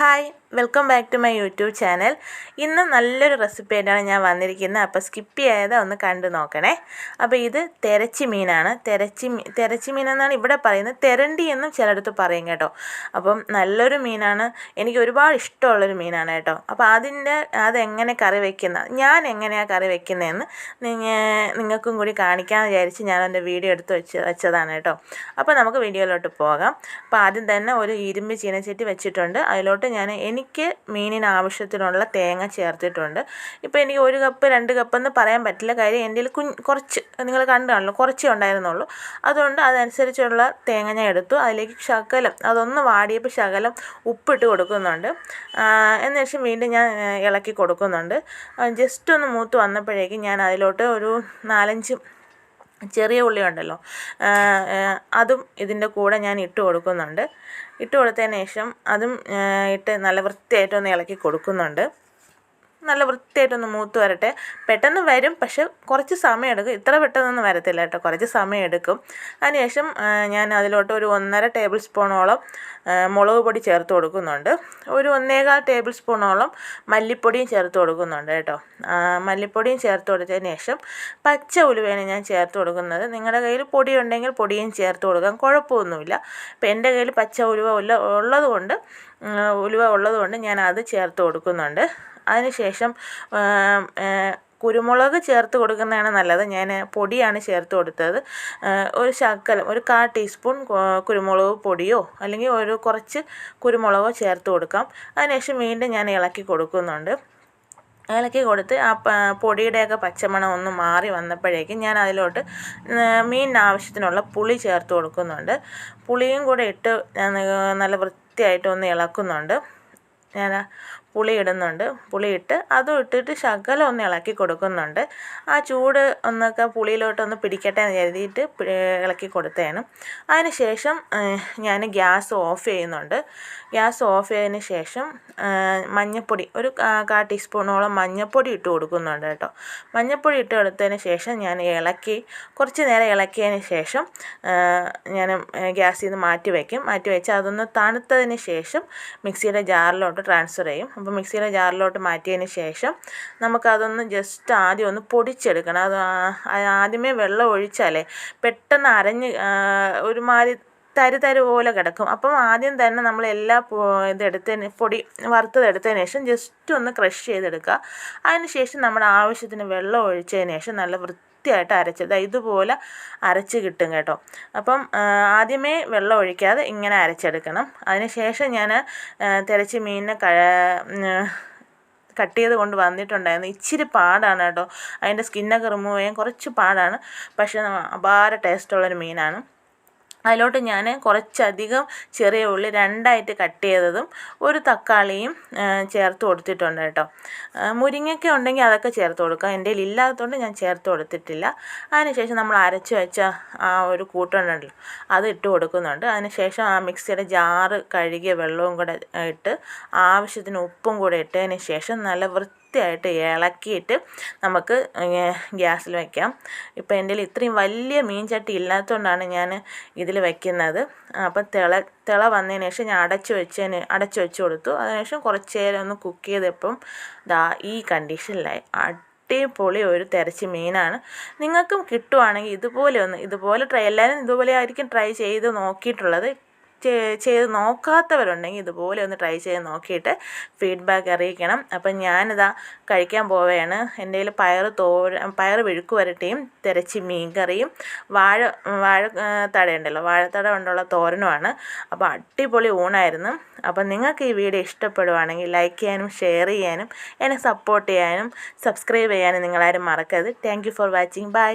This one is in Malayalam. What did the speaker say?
Hi welcome back to my YouTube channel ഇന്ന് നല്ലൊരു റെസിപ്പി ആയിട്ടാണ് ഞാൻ വന്നിരിക്കുന്നത്. അപ്പോൾ സ്കിപ്പ് ചെയ്യാതെ ഒന്ന് കണ്ടു നോക്കണേ. അപ്പോൾ ഇത് തെരച്ചി മീനാണ്. തെരച്ചി തെരച്ചി മീൻ എന്നാണ് ഇവിടെ പറയുന്നത്. തെരണ്ടി എന്നും ചിലയിടത്ത് പറയും കേട്ടോ. അപ്പം നല്ലൊരു മീനാണ്. എനിക്ക് ഒരുപാട് ഇഷ്ടമുള്ളൊരു മീനാണ് കേട്ടോ. അപ്പോൾ അതിന്റെ അതെങ്ങനെ കറി വയ്ക്കുന്ന ഞാൻ എങ്ങനെയാണ് കറി വയ്ക്കുന്നതെന്ന് നിങ്ങൾക്കും കൂടി കാണിക്കാമെന്ന് വിചാരിച്ച് ഞാൻ എന്റെ വീഡിയോ എടുത്ത് വെച്ച് വെച്ചതാണ് കേട്ടോ. അപ്പോൾ നമുക്ക് വീഡിയോയിലോട്ട് പോകാം. അപ്പോൾ ആദ്യം തന്നെ ഒരു ഇരുമ്പ് ചീനച്ചട്ടി വെച്ചിട്ടുണ്ട്. അതിലോട്ട് ഞാൻ എനിക്ക് മീനിന് ആവശ്യത്തിനുള്ള തേങ്ങ ചേർത്തിട്ടുണ്ട്. ഇപ്പോൾ എനിക്ക് ഒരു കപ്പ് രണ്ട് കപ്പ് എന്ന് പറയാൻ പറ്റില്ല. കാര്യം എന്റെ കുഞ്ഞ് കുറച്ച് നിങ്ങൾ കണ്ടാണല്ലോ കുറച്ചേ ഉണ്ടായിരുന്നുള്ളൂ. അതുകൊണ്ട് അതനുസരിച്ചുള്ള തേങ്ങ ഞാൻ എടുത്തു. അതിലേക്ക് ശകലം അതൊന്ന് വാടിയപ്പോൾ ശകലം ഉപ്പിട്ട് കൊടുക്കുന്നുണ്ട്. എന്നുവെച്ചാൽ വീണ്ടും ഞാൻ ഇളക്കി കൊടുക്കുന്നുണ്ട്. ജസ്റ്റ് ഒന്ന് മൂത്ത് വന്നപ്പോഴേക്കും ഞാൻ അതിലോട്ട് ഒരു നാലഞ്ച് ചെറിയ ഉള്ളി ഉണ്ടല്ലോ അതും ഇതിന്റെ കൂടെ ഞാൻ ഇട്ട് കൊടുക്കുന്നുണ്ട്. ഇട്ട് കൊടുത്തതിന് ശേഷം അതും ഇട്ട് നല്ല വൃത്തിയായിട്ട് ഒന്ന് ഇളക്കി കൊടുക്കുന്നുണ്ട്. നല്ല വൃത്തിയായിട്ടൊന്ന് മൂത്ത് വരട്ടെ. പെട്ടെന്ന് വരും പക്ഷെ കുറച്ച് സമയം എടുക്കും. ഇത്ര പെട്ടെന്നൊന്നും വരത്തില്ല കേട്ടോ. കുറച്ച് സമയം എടുക്കും. അതിനുശേഷം ഞാൻ അതിലോട്ട് ഒരു ഒന്നര ടേബിൾ സ്പൂണോളം മുളക് പൊടി ചേർത്ത് കൊടുക്കുന്നുണ്ട്. ഒരു ഒന്നേകാൽ ടേബിൾ സ്പൂണോളം മല്ലിപ്പൊടിയും ചേർത്ത് കൊടുക്കുന്നുണ്ട് കേട്ടോ. മല്ലിപ്പൊടിയും ചേർത്ത് കൊടുത്തതിന് ശേഷം പച്ച ഉലുവയാണ് ഞാൻ ചേർത്ത് കൊടുക്കുന്നത്. നിങ്ങളുടെ കയ്യിൽ പൊടി ഉണ്ടെങ്കിൽ പൊടിയും ചേർത്ത് കൊടുക്കാം. കുഴപ്പമൊന്നുമില്ല. ഇപ്പം എന്റെ കയ്യിൽ പച്ച ഉലുവ ഉള്ള ഉള്ളതുകൊണ്ട് ഉലുവ ഉള്ളതുകൊണ്ട് ഞാൻ അത് ചേർത്ത് കൊടുക്കുന്നുണ്ട്. അതിനുശേഷം കുരുമുളക് ചേർത്ത് കൊടുക്കുന്നതാണ് നല്ലത്. ഞാൻ പൊടിയാണ് ചേർത്ത് കൊടുത്തത്. ഒരു ശകലം ഒരു കാ ടീസ്പൂൺ കുരുമുളക് പൊടിയോ അല്ലെങ്കിൽ ഒരു കുറച്ച് കുരുമുളകോ ചേർത്ത് കൊടുക്കാം. അതിനുശേഷം വീണ്ടും ഞാൻ ഇളക്കി കൊടുക്കുന്നുണ്ട്. ഇളക്കി കൊടുത്ത് ആ പൊടിയുടെയൊക്കെ പച്ചമണം ഒന്ന് മാറി വന്നപ്പോഴേക്കും ഞാൻ അതിലോട്ട് മീനിന് ആവശ്യത്തിനുള്ള പുളി ചേർത്ത് കൊടുക്കുന്നുണ്ട്. പുളിയും കൂടെ ഇട്ട് നല്ല വൃത്തിയായിട്ട് ഒന്ന് ഇളക്കുന്നുണ്ട്. ഞാൻ പുളി ഇടുന്നുണ്ട് അതും ഇട്ടിട്ട് ശകലം ഒന്ന് ഇളക്കി കൊടുക്കുന്നുണ്ട്. ആ ചൂട് ഒന്നൊക്കെ പുളിയിലോട്ടൊന്ന് പിടിക്കട്ടെ എന്ന് കരുതിയിട്ട് ഇളക്കി കൊടുത്തേനും അതിന് ശേഷം ഞാൻ ഗ്യാസ് ഓഫ് ചെയ്യുന്നുണ്ട്. ഗ്യാസ് ഓഫ് ചെയ്തതിന് ശേഷം മഞ്ഞൾപ്പൊടി ഒരു കാ ടീസ്പൂണോളം മഞ്ഞൾപ്പൊടി ഇട്ട് കൊടുക്കുന്നുണ്ട് കേട്ടോ. മഞ്ഞൾപ്പൊടി ഇട്ട് കൊടുത്തതിന് ശേഷം ഞാൻ ഇളക്കി കുറച്ച് നേരം ഇളക്കിയതിന് ശേഷം ഞാൻ ഗ്യാസിൽ നിന്ന് മാറ്റി വയ്ക്കും. മാറ്റി വെച്ച് അതൊന്ന് തണുത്തതിന് ശേഷം മിക്സിയുടെ ജാറിലോട്ട് ട്രാൻസ്ഫർ ചെയ്യും. അപ്പോൾ മിക്സിയുടെ ജാറിലോട്ട് മാറ്റിയതിന് ശേഷം നമുക്കതൊന്ന് ജസ്റ്റ് ആദ്യം ഒന്ന് പൊടിച്ചെടുക്കണം. അത് ആദ്യമേ വെള്ളം ഒഴിച്ചാലേ പെട്ടെന്ന് അരഞ്ഞ് ഒരുമാതിരി തരി തരി പോലെ കിടക്കും. അപ്പം ആദ്യം തന്നെ നമ്മൾ എല്ലാ ഇതെടുത്തതിന് പൊടി വറുത്തതെടുത്തതിന് ശേഷം ജസ്റ്റ് ഒന്ന് ക്രഷ് ചെയ്തെടുക്കുക. അതിന് ശേഷം നമ്മുടെ ആവശ്യത്തിന് വെള്ളം ഒഴിച്ചതിന് ശേഷം നല്ല വൃത്തിയായിട്ട് അരച്ചത് ഇതുപോലെ അരച്ച് കിട്ടും കേട്ടോ. അപ്പം ആദ്യമേ വെള്ളം ഒഴിക്കാതെ ഇങ്ങനെ അരച്ചെടുക്കണം. അതിന് ശേഷം ഞാൻ തിരച്ച് മീനിനെ കട്ട് ചെയ്ത് കൊണ്ട് വന്നിട്ടുണ്ടായിരുന്നു. ഇച്ചിരി പാടാണ് കേട്ടോ. അതിന്റെ സ്കിന്നൊക്കെ റിമൂവ് ചെയ്യാൻ കുറച്ച് പാടാണ്. പക്ഷേ അപാര ടേസ്റ്റുള്ളൊരു മീനാണ്. അതിലോട്ട് ഞാൻ കുറച്ചധികം ചെറിയ ഉള്ളി രണ്ടായിട്ട് കട്ട് ചെയ്തതും ഒരു തക്കാളിയും ചേർത്ത് കൊടുത്തിട്ടുണ്ട് കേട്ടോ. മുരിങ്ങയ്ക്ക ഉണ്ടെങ്കിൽ അതൊക്കെ ചേർത്ത് കൊടുക്കാം. എന്റെ ഇല്ലാത്തതുകൊണ്ട് ഞാൻ ചേർത്ത് കൊടുത്തിട്ടില്ല. അതിനുശേഷം നമ്മൾ അരച്ച് വെച്ച ആ ഒരു കൂട്ടുണ്ടല്ലോ അത് ഇട്ട് കൊടുക്കുന്നുണ്ട്. അതിനുശേഷം ആ മിക്സിയുടെ ജാറ് കഴുകിയ വെള്ളവും കൂടെ ഇട്ട് ആവശ്യത്തിന് ഉപ്പും കൂടെ ഇട്ടതിന് ശേഷം നല്ല വൃത്തി വൃത്തിയായിട്ട് ഇളക്കിയിട്ട് നമുക്ക് ഗ്യാസിൽ വയ്ക്കാം ഇപ്പോൾ എന്റെ ഇത്രയും വലിയ മീൻ ചട്ടി ഇല്ലാത്തതുകൊണ്ടാണ് ഞാൻ ഇതിൽ വയ്ക്കുന്നത് അപ്പം തിള തിള വന്നതിന് ശേഷം ഞാൻ അടച്ചു വെച്ചതിന് അടച്ചു വെച്ച് കൊടുത്തു. അതിനുശേഷം കുറച്ച് നേരം ഒന്ന് കുക്ക് ചെയ്തപ്പം ദാ ഈ കണ്ടീഷനിലായി അടിപൊളി ഒരു തിരച്ചി മീനാണ്. നിങ്ങൾക്കും കിട്ടുവാണെങ്കിൽ ഇതുപോലെ ഒന്ന് ഇതുപോലെ ട്രൈ എല്ലാവരും ഇതുപോലെ ആയിരിക്കും ട്രൈ ചെയ്ത് നോക്കിയിട്ടുള്ളത്. ചെയ്ത് നോക്കാത്തവരുണ്ടെങ്കിൽ ഇതുപോലെ ഒന്ന് ട്രൈ ചെയ്ത് നോക്കിയിട്ട് ഫീഡ്ബാക്ക് അറിയിക്കണം. അപ്പം ഞാനിതാ കഴിക്കാൻ പോവുകയാണ്. എന്റെ കയ്യിൽ പയർ തോര പയർ വിഴുക്ക് വരട്ടിയും തിരച്ചി മീൻ കറിയും വാഴ വാഴ തടയുണ്ടല്ലോ വാഴത്തട കൊണ്ടുള്ള തോരനുമാണ്. അപ്പോൾ അടിപൊളി ഊണായിരുന്നു. അപ്പം നിങ്ങൾക്ക് ഈ വീഡിയോ ഇഷ്ടപ്പെടുവാണെങ്കിൽ ലൈക്ക് ചെയ്യാനും ഷെയർ ചെയ്യാനും എന്നെ സപ്പോർട്ട് ചെയ്യാനും സബ്സ്ക്രൈബ് ചെയ്യാനും നിങ്ങളാരും മറക്കരുത്. Thank for watching bye